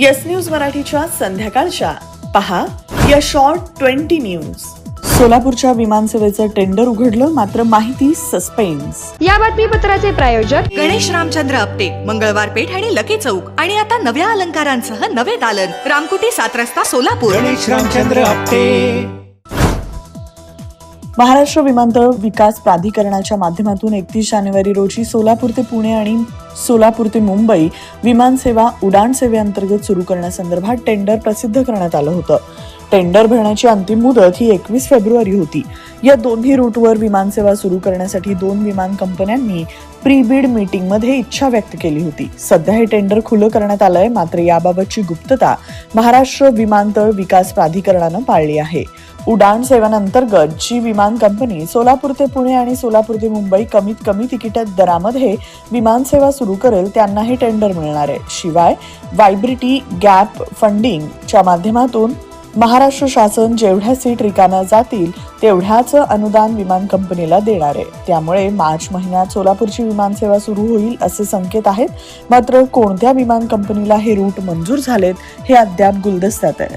Yes news मराठीच्या संध्याकाळच्या. पहा या शॉर्ट ट्वेंटी न्यूज सोलापूरच्या विमानसेवेचं टेंडर उघडलं मात्र माहिती सस्पेन्स या बातमीपत्राचे प्रायोजक गणेश रामचंद्र आपटे मंगळवार पेठ आणि लकी चौक. आणि आता नव्या अलंकारांसह नवे दालन. रामकुटी सात रस्ता सोलापूर. गणेश रामचंद्र आपटे. महाराष्ट्र विमानतळ विकास प्राधिकरणाच्या माध्यमातून एकतीस जानेवारी रोजी सोलापूर ते पुणे आणि सोलापूर ते मुंबई विमानसेवा उडाण सेवेअंतर्गत सुरू करण्यासंदर्भात टेंडर प्रसिद्ध करण्यात आलं होतं. टेंडर भरण्याची अंतिम मुदत ही एकवीस फेब्रुवारी होती. या दोन्ही रूटवर विमानसेवा सुरू करण्यासाठी दोन विमान कंपन्यांनी प्री बीड मीटिंगमध्ये इच्छा व्यक्त केली होती. सध्या हे टेंडर खुलं करण्यात आलंय मात्र याबाबतची गुप्तता महाराष्ट्र विमानतळ विकास प्राधिकरणानं पाळली आहे. उडाण सेवांअंतर्गत जी विमान कंपनी सोलापूर ते पुणे आणि सोलापूर ते मुंबई कमीत कमी तिकीट दरामध्ये विमानसेवा सुरू करेल त्यांना हे टेंडर मिळणार आहे. शिवाय वायब्रिटी गॅप फंडिंगच्या माध्यमातून महाराष्ट्र शासन जेवढ्या सीट रिकाम्या जातील तेवढ्याच अनुदान विमान कंपनीला देणार आहे. त्यामुळे मार्च महिन्यात सोलापूरची विमानसेवा सुरू होईल असे संकेत आहेत. मात्र कोणत्या विमान कंपनीला हे रूट मंजूर झालेत हे अद्याप गुलदस्त्यात आहे.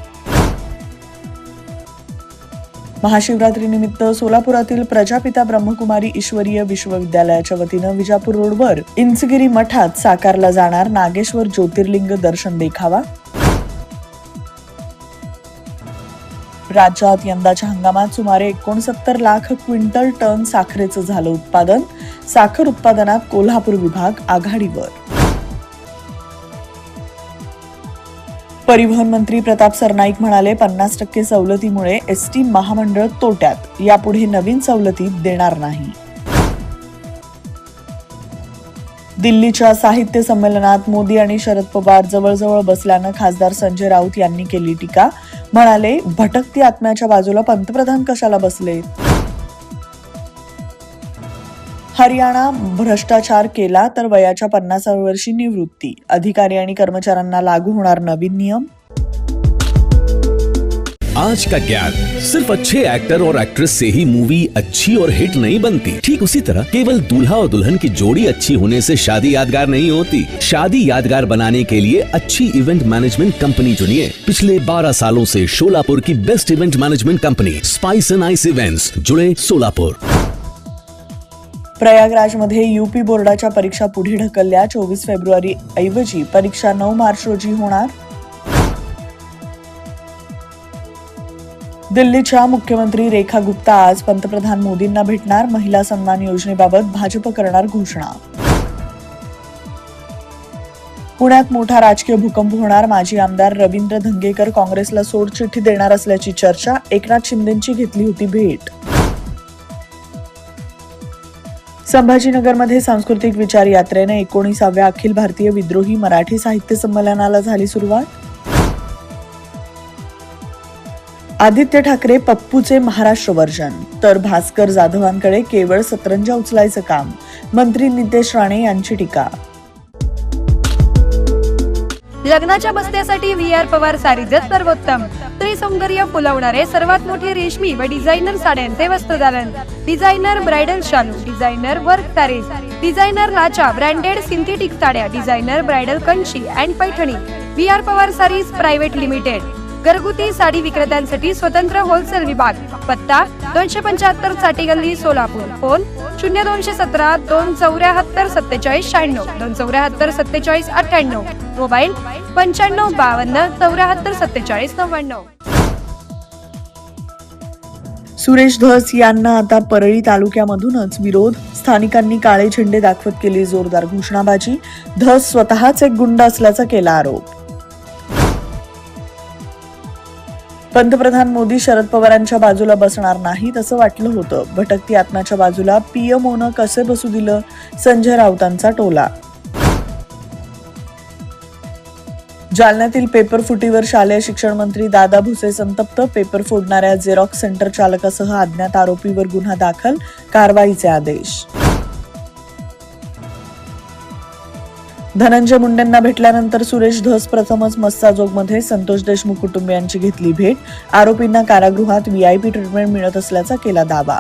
महाशिवरात्रीनिमित्त सोलापुरातील प्रजापिता ब्रह्मकुमारी ईश्वरीय विश्वविद्यालयाच्या वतीनं विजापूर रोडवर इंचगिरी मठात साकारला जाणार नागेश्वर ज्योतिर्लिंग दर्शन देखावा. राज्यात यंदाच्या हंगामात सुमारे एकोणसत्तर लाख क्विंटल टन साखरेचं झालं उत्पादन. साखर उत्पादनात कोल्हापूर विभाग आघाडीवर. परिवहन मंत्री प्रताप सरनाईक म्हणाले पन्नास टक्के सवलतीमुळे एस टी महामंडळ तोट्यात. यापुढे नवीन सवलती देणार नाही. दिल्लीच्या साहित्य संमेलनात मोदी आणि शरद पवार जवळजवळ बसल्यानं खासदार संजय राऊत यांनी केली टीका. म्हणाले भटकती आत्म्याच्या बाजूला पंतप्रधान कशाला बसले? हरियाणा भ्रष्टाचार केला तर वयाच्या पन्नासाव्या वर्षी निवृत्ती. अधिकारी आणि कर्मचाऱ्यांना लागू होणार नवीन नियम? आज का ज्ञान सिर्फ़ अच्छे एक्टर और एक्ट्रेस से ही मूवी अच्छी और हिट नहीं बनती। ठीक उसी तरह केवल दूल्हा और दुल्हन की जोड़ी अच्छी होने से शादी यादगार नहीं होती। शादी यादगार बनाने के लिए अच्छी इवेंट मैनेजमेंट कंपनी चुनिए। पिछले 12 सालों से शोलापुर की best event management company spice and ice events जुड़े सोलापुर प्रयागराज प्रयागराजमध्ये युपी बोर्डाच्या परीक्षा पुढे ढकलल्या. चोवीस फेब्रुवारी ऐवजी परीक्षा नऊ मार्च रोजी होणार. दिल्लीच्या मुख्यमंत्री रेखा गुप्ता आज पंतप्रधान मोदींना भेटणार महिला सन्मान योजनेबाबत भाजप करणार घोषणा. पुण्यात मोठा राजकीय भूकंप होणार. माजी आमदार रवींद्र धंगेकर काँग्रेसला सोडचिठ्ठी देणार असल्याची चर्चा. एकनाथ शिंदेची घेतली होती भेट. संभाजीनगरमध्ये सांस्कृतिक विचार यात्रेने एकोणीसाव्या अखिल भारतीय विद्रोही मराठी साहित्य संमेलनाला झाली सुरुवात. आदित्य ठाकरे पप्पूचे महाराष्ट्र वर्जन. तर भास्कर जाधवांकडे केवळ सतरंजा उचलायचं काम. मंत्री नितेश राणे यांची टीका. लग्नाच्या बसण्यासाठी व्ही आर पवार सारीजच सर्वोत्तम. स्त्री सौंदर्य फुलवणारे सर्वात मोठे रेशमी व डिझायनर साड्यांचे वस्त्रदालन डिझायनर ब्रायडल शालू डिझायनर वर्क सारीज डिझायनर लाचा ब्रँडेड सिंथेटिक साड्या designer bridal Kanchi and Paithani. V R Pawar sarees private limited. घरगुती साडी विक्रेत्यांसाठी स्वतंत्र होलसेल विभाग. पत्ता दोनशे पंच्याहत्तरसाठी गल्ली सोलापूर. फोन शून्य दोनशे सतरा दोन चौऱ्याहत्तर सत्तेचाळीस शहाण्णव. दोन चौऱ्याहत्तर सत्तेचाळीस अठ्ठ्याण्णव. मोबाईल पंच्याण्णव बावन्न चौऱ्याहत्तर सत्तेचाळीस नव्याण्णव. सुरेश धस यांना आता परळी तालुक्यामधूनच विरोध. स्थानिकांनी काळे झेंडे दाखवत केली जोरदार घोषणाबाजी. धस स्वतःच एक गुंड असल्याचा केला आरोप. पंतप्रधान मोदी शरद पवारांच्या बाजूला बसणार नाहीत असं वाटलं होतं. भटकती आत्म्याच्या बाजूला पीएमओनं कसे बसू दिलं? संजय राऊतांचा टोला. जालन्यातील पेपर फुटीवर शालेय शिक्षण मंत्री दादा भुसे संतप्त. पेपर फोडणाऱ्या झेरॉक्स सेंटर चालकासह अज्ञात आरोपीवर गुन्हा दाखल कारवाईचे आदेश. धनंजय मुंडेंना भेटल्यानंतर सुरेश धस प्रथमच मस्साजोगमध्ये संतोष देशमुख कुटुंबियांची घेतली भेट. आरोपींना कारागृहात व्हीआयपी ट्रीटमेंट मिळत असल्याचा केला दावा.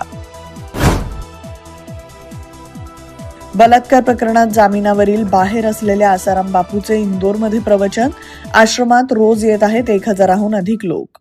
बलात्कार प्रकरणात जामिनावरील बाहेर असलेल्या आसाराम बापूचे इंदोरमध्ये प्रवचन. आश्रमात रोज येत आहेत एक हजाराहून अधिक लोक.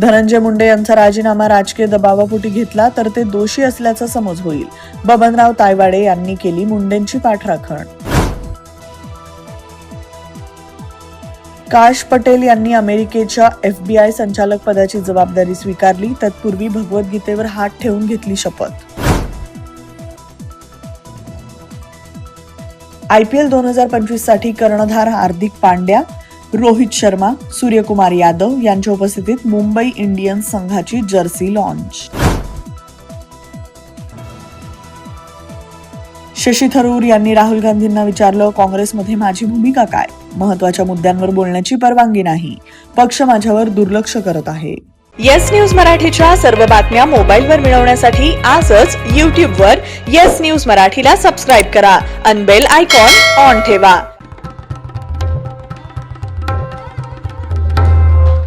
धनंजय मुंडे यांचा राजीनामा राजकीय दबावापोटी घेतला तर ते दोषी असल्याचा समज होईल. बबनराव तायवाडे यांनी केली मुंडेंची पाठराखण. काश पटेल यांनी अमेरिकेच्या एफबीआय संचालक पदाची जबाबदारी स्वीकारली तत्पूर्वी भगवद्गीतेवर हात ठेवून घेतली शपथ. आयपीएल दोन हजार पंचवीससाठी कर्णधार हार्दिक पांड्या रोहित शर्मा सूर्यकुमार यादव यांच्या उपस्थितीत मुंबई इंडियन्स संघाची जर्सी लॉन्च शशी थरूर यांनी राहुल गांधींना विचारलं काँग्रेसमध्ये माझी भूमिका काय? महत्त्वाच्या मुद्द्यांवर बोलण्याची परवानगी नाही. पक्ष माझ्यावर दुर्लक्ष करत आहे. येस न्यूज मराठीच्या सर्व बातम्या मोबाईलवर मिळवण्यासाठी आजच यूट्यूबवर येस न्यूज मराठीला सबस्क्राईब करा. अनबेल आयकॉन ऑन ठेवा.